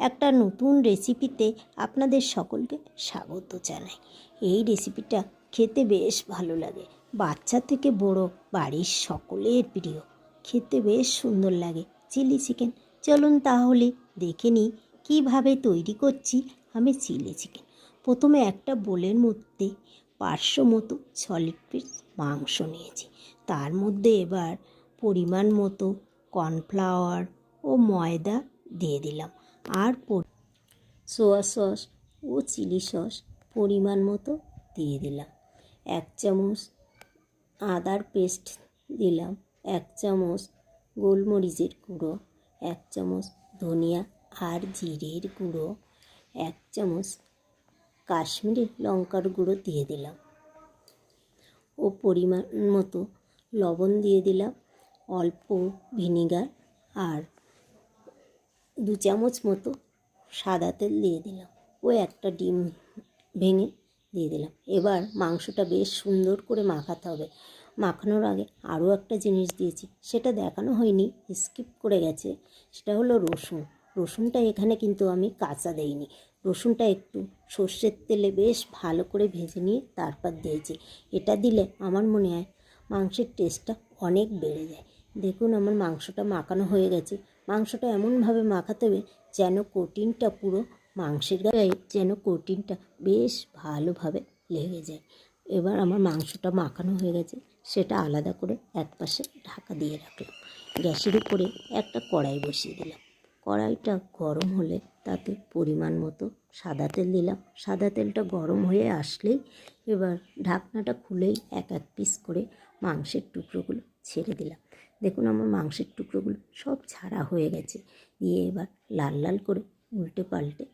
একটা নতুন রেসিপিতে আপনাদের সকলকে স্বাগত জানাই। এই রেসিপিটা খেতে বেশ ভালো লাগে। বাচ্চা থেকে বড় বাড়ির সকলের প্রিয়। খেতে বেশ সুন্দর লাগে। Chilli chicken. চলুন তাহলে দেখে নিই কীভাবে তৈরি করছি আমি চিলি চিকেন। প্রথমে একটা বোলের মধ্যে পাঁচশো মতো সলিড পিস মাংস নিয়েছি। তার মধ্যে এবার পরিমাণ মতো কর্নফ্লাওয়ার ও ময়দা দিয়ে দিলাম। আর সোয়া সস ও চিলি সস পরিমাণ মতো দিয়ে দিলাম। এক চামচ আদার পেস্ট দিলাম। এক চামচ গোলমরিচের গুঁড়ো। এক চামচ ধনিয়া আর জিরের গুঁড়ো। এক চামচ কাশ্মীরি লঙ্কার গুঁড়ো দিয়ে দিলাম। ও পরিমাণ মতো লবণ দিয়ে দিলাম। অল্প ভিনিগার আর দু চামচ মতো সাদা তেল দিয়ে দিলাম। ও একটা ডিম ভেঙে দিয়ে দিলাম। এবার মাংসটা বেশ সুন্দর করে মাখাতে হবে। মাখানোর আগে আরও একটা জিনিস দিয়েছি, সেটা দেখানো হয়নি, স্কিপ করে গেছে। সেটা হলো রসুন। রসুনটা এখানে কিন্তু আমি কাঁচা দেইনি। রসুনটা একটু সর্ষের তেলে বেশ ভালো করে ভেজে নিয়ে তারপর দিয়েছি। এটা দিলে আমার মনে হয় মাংসের টেস্টটা অনেক বেড়ে যায়। দেখুন আমার মাংসটা মাখানো হয়ে গেছে। মাংসটা এমনভাবে মাখাতে হবে যেন কোটিনটা পুরো মাংসের গায়ে যেন কোটিনটা বেশ ভালোভাবে লেগে যায়। এবার আমার মাংসটা মাখানো হয়ে গেছে। সেটা আলাদা করে এক পাশে ঢাকা দিয়ে রাখলাম। গ্যাসের উপরে একটা কড়াই বসিয়ে দিলাম। কড়াইটা গরম হলে তাতে পরিমাণ মতো সাদা তেল দিলাম। সাদা তেলটা গরম হয়ে আসলেই এবার ঢাকনাটা খুলেই এক এক পিস করে মাংসের টুকরোগুলো ছেড়ে দিলাম। দেখুন আমার মাংসের টুকরোগুলো সব ছাড়া হয়ে গেছে। দিয়ে এবার লাল লাল করে উল্টে পাল্টে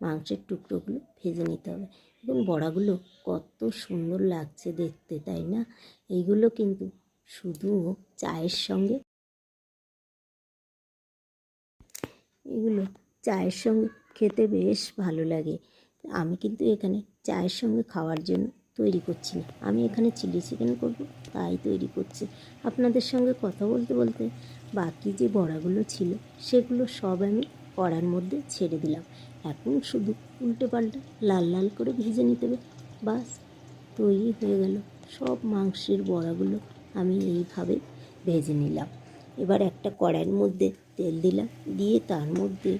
মাংসের টুকরোগুলো ভেজে নিতে হবে। এবং বড়াগুলো কত সুন্দর লাগছে দেখতে, তাই না? এইগুলো কিন্তু শুধু চায়ের সঙ্গে এগুলো চায়ের সঙ্গে খেতে বেশ ভালো লাগে। আমি কিন্তু এখানে চায়ের সঙ্গে খাওয়ার জন্য তৈরি করছি না। আমি এখানে চিলি চিকেন করব, তাই তৈরি করছি। আপনাদের সঙ্গে কথা বলতে বলতে বাকি যে বড়াগুলো ছিল, সেগুলো সব আমি কড়ার মধ্যে ছেড়ে দিলাম। এখন শুধু উল্টে পাল্টা লাল লাল করে ভেজে নিতে হবে। বাস, তৈরি হয়ে গেল। সব মাংসের বড়াগুলো আমি এইভাবে ভেজে নিলাম। এবার একটা কড়াইয়ের মধ্যে তেল দিলাম, দিয়ে তার মধ্যে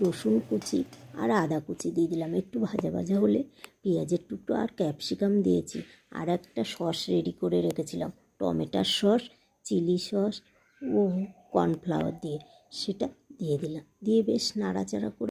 রসুন কুচি আর আদা কুচি দিয়ে দিলাম। একটু ভাজা ভাজা হলে পেঁয়াজের টুকরো আর ক্যাপসিকাম দিয়েছি। আর একটা সস রেডি করে রেখেছিলাম। টমেটোর সস, চিলি সস ও কর্নফ্লাওয়ার দিয়ে। সেটা দিয়ে দিলাম। দিয়ে বেশ নাড়াচাড়া করে